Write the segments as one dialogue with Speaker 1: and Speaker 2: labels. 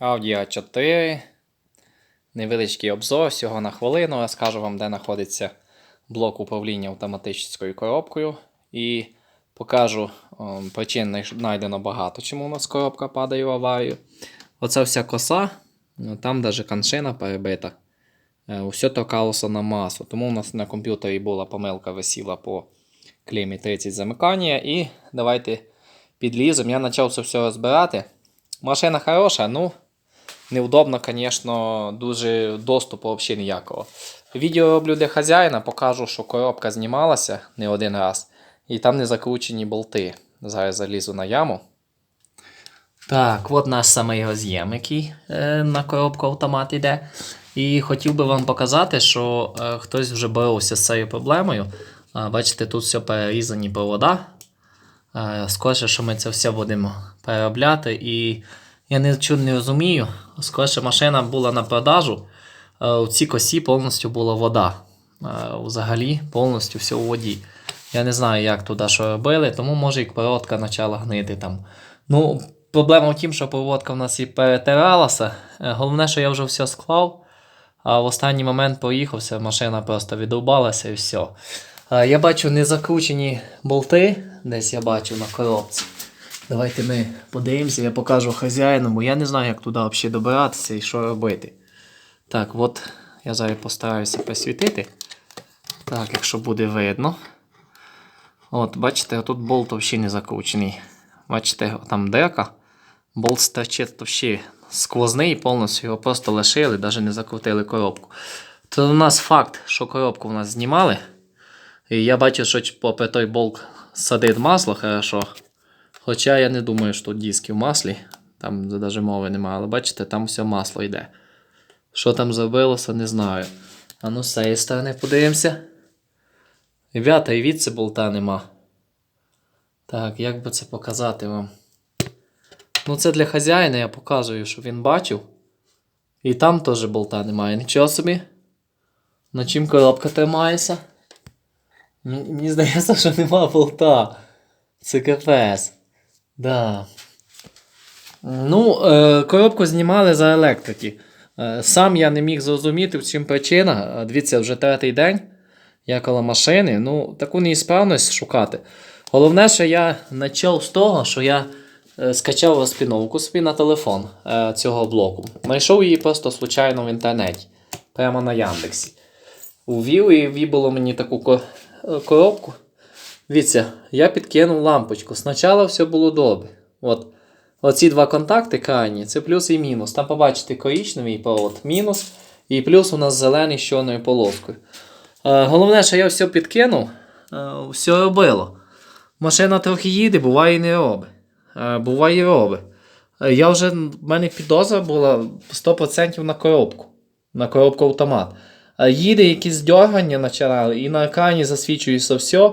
Speaker 1: Audi A4. Невеличкий обзор всього на хвилину. Розкажу вам, де знаходиться блок управління автоматичною коробкою. І покажу ем, причин знайдено багато, чому у нас коробка падає в аварію. Оця вся коса, ну, там навіть каншина перебита. Е, Усе торкалося на масло. Тому у нас на комп'ютері була помилка висіла по клеймі 30 замикання. І давайте підліземо. Я почав це все розбирати. Машина хороша, ну неудобно, звісно, дуже доступу взагалі ніякого. Відео роблю для хазяїна, покажу, що коробка знімалася не один раз, і там не закручені болти. Зараз залізу на яму. Так, от наш самий роз'єм, який е, на коробку автомат йде. І хотів би вам показати, що е, хтось вже боровся з цією проблемою. А, бачите, тут все перерізані провода. Е, скоріше, що ми це все будемо переробляти. І я нічого не розумію. Скоріше машина була на продажу. е, У цій косі повністю була вода. Е, Взагалі повністю все у воді. Я не знаю, як туди що робили, тому може і проводка почала гнити там. Ну, проблема в тім, що проводка в нас і перетиралася. Е, Головне, що я вже все склав. А в останній момент поїхався, машина просто відрубалася і все. Я бачу не закручені болти, десь я бачу на коробці. Давайте ми подивимося, я покажу хазяїну, бо я не знаю, як туди взагалі добиратися і що робити. Так, от я зараз постараюся присвітити. Так, якщо буде видно. От, бачите, тут болт взагалі не закручений. Бачите, там дирка. Болт стачить взагалі сквозний, повністю його просто лишили, навіть не закрутили коробку. То у нас факт, що коробку у нас знімали. І я бачу, що попри той болт садить масло хорошо. Хоча я не думаю, що диски в маслі. Там навіть мови немає, але бачите, там все масло йде. Що там зробилося, не знаю. А ну з цієї сторони подивимося. Ребята, і від болта нема. Так, як би це показати вам? Ну, це для хазяїна я показую, щоб він бачив. І там теж болта немає. Нічого собі. На чим коробка тримається? Мені здається, що нема болта. Це капець. Да. Ну, е, коробку знімали за електрики. Е, сам я не міг зрозуміти, в чим причина. Е, Дивіться, вже третій день. Я коло машини. Ну, таку неісправність шукати. Головне, що я почав з того, що я скачав розпіновку собі на телефон цього блоку. Знайшов її просто случайно в інтернеті, прямо на Яндексі. Увів і вибило мені таку коробку. Дивіться, я підкинув лампочку. Спочатку все було добре. От. Оці два контакти крайні, це плюс і мінус. Там побачите коричневий провод, мінус, і плюс у нас зелений з чорною полоскою. Е, головне, що я все підкинув, е, все робило. Машина трохи їде, буває і не робить. Е, буває і робить. Е, Я вже, в мене підозра була 100% на коробку. На коробку автомат. Е, Їде якісь дергання починали, і на екрані засвічується все.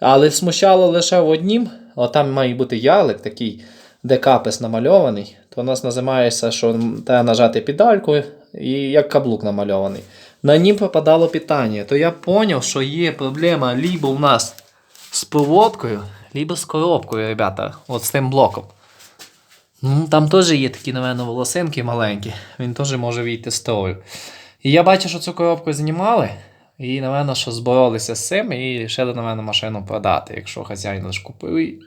Speaker 1: Але смущало лише в однім, о, там має бути ялик такий, де капес намальований, то у нас називається, що треба нажати педальку, і як каблук намальований. На нім попадало питання. То я зрозумів, що є проблема либо у нас з проводкою, либо з коробкою, ребята, от з тим блоком. Ну, там теж є такі, напевно, волосинки маленькі. Він теж може вийти з строю. І я бачу, що цю коробку знімали. І, напевно, що зборолися з цим і вирішили, напевно, машину продати. Якщо хазяїн лише купив, і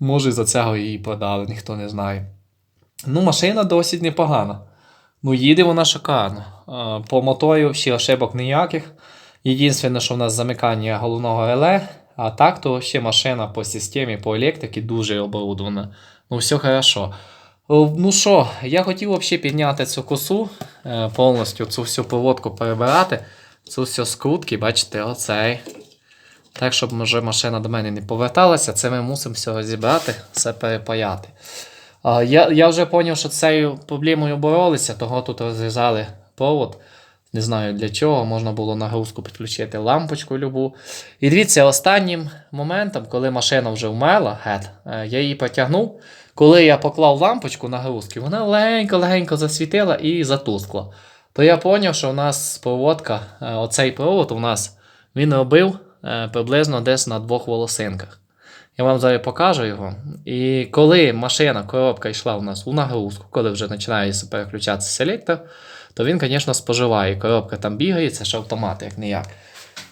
Speaker 1: може за цього її продали, ніхто не знає. Ну, машина досить непогана. Ну, їде вона шикарно. По моторі взагалі ошибок ніяких. Єдине, що в нас замикання головного реле, а так то ще машина по системі, по електриці дуже оборудована. Ну, все хорошо. Ну що, я хотів взагалі підняти цю косу, е, повністю цю всю проводку перебирати, цю всю скрутки, бачите, оцей. Так, щоб може машина до мене не поверталася, це ми мусимо все розібрати, все перепаяти. А, я, я вже зрозумів, що цією проблемою боролися, того тут розрізали провод. Не знаю для чого, можна було нагрузку підключити лампочку любу. І дивіться, останнім моментом, коли машина вже вмерла, гет, е, я її потягнув. Коли я поклав лампочку нагрузки, вона легенько-легенько засвітила і затускла. То я зрозумів, що у нас проводка, е, оцей провод у нас він робив е, приблизно десь на двох волосинках. Я вам зараз покажу його. І коли машина, коробка йшла у нас у нагрузку, коли вже починається переключатися селектор, то він, звісно, споживає. Коробка там бігає, це ж автомат, як не як.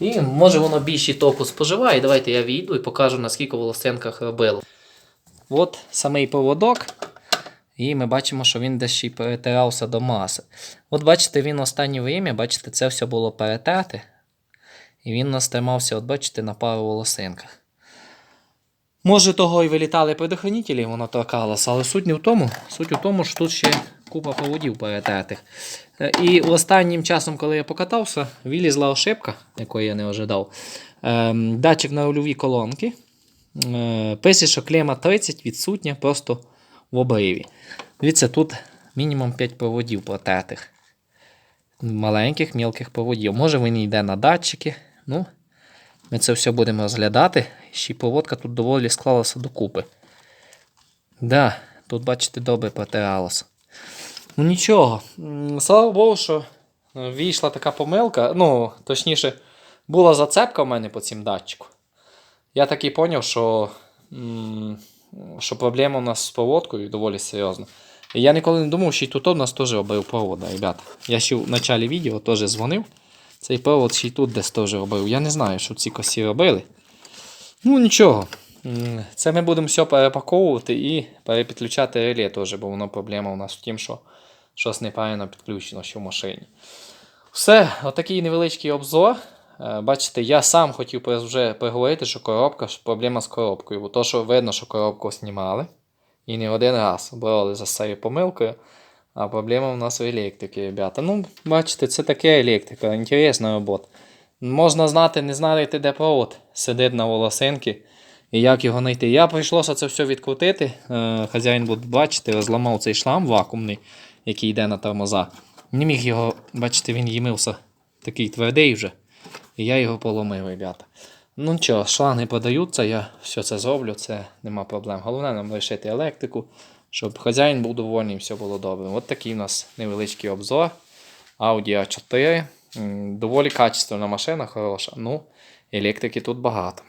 Speaker 1: І може воно більший току споживає. Давайте я війду і покажу, наскільки волосинках робило. От самий поводок. І ми бачимо, що він десь ще перетирався до маси. От бачите, він останнє время, бачите, це все було перетерте. І він нас тримався, от бачите, на пару волосинках. Може, того і вилітали предохранителі, воно торкалося, але суть не в тому. Суть у тому, що тут ще купа поводів перетертих. Е, І останнім часом, коли я покатався, вилізла ошибка, якої я не ожидав. Ем, Датчик на рульові колонки. Е, Пише, що клема 30 відсутня просто в обриві. Дивіться, тут мінімум 5 проводів протертих. Маленьких, мілких проводів. Може він йде на датчики. Ну, ми це все будемо розглядати. Ще й проводка тут доволі склалася докупи. Да, тут, бачите, добре протиралося. Ну нічого. Слава Богу, що е, вийшла така помилка. Ну, точніше, була зацепка в мене по цим датчику. Я так і зрозумів, що, що проблема у нас з проводкою доволі серйозна. І я ніколи не думав, що і тут у нас теж робив провода, ребята. Я ще в початку відео теж дзвонив. Цей провод ще й тут десь теж робив. Я не знаю, що ці косі робили. Ну нічого. Це ми будемо все перепаковувати і перепідключати реле теж, бо воно проблема у нас в тім, що щось неправильно підключено ще в машині. Все, отакий невеличкий обзор. Е, Бачите, я сам хотів вже поговорити, що коробка, що проблема з коробкою. Бо то, що видно, що коробку знімали. І не один раз боролися за цією помилкою. А проблема у нас в електриці, ребята. Ну, бачите, це таке електрика, інтересна робота. Можна знати, не знаєте, де провод сидить на волосинки і як його знайти. Я прийшлося це все відкрутити. Е, Хазяїн буде бачити, розламав цей шлам вакуумний, який йде на тормоза. Не міг його, бачите, він їмився такий твердий вже. І я його поломив, ребята. Ну нічого, шланги подаються, я все це зроблю, це нема проблем. Головне нам лишити електрику, щоб хазяїн був довольний і все було добре. От такий у нас невеличкий обзор. Audi A4. Доволі качественна машина, хороша. Ну, електрики тут багато.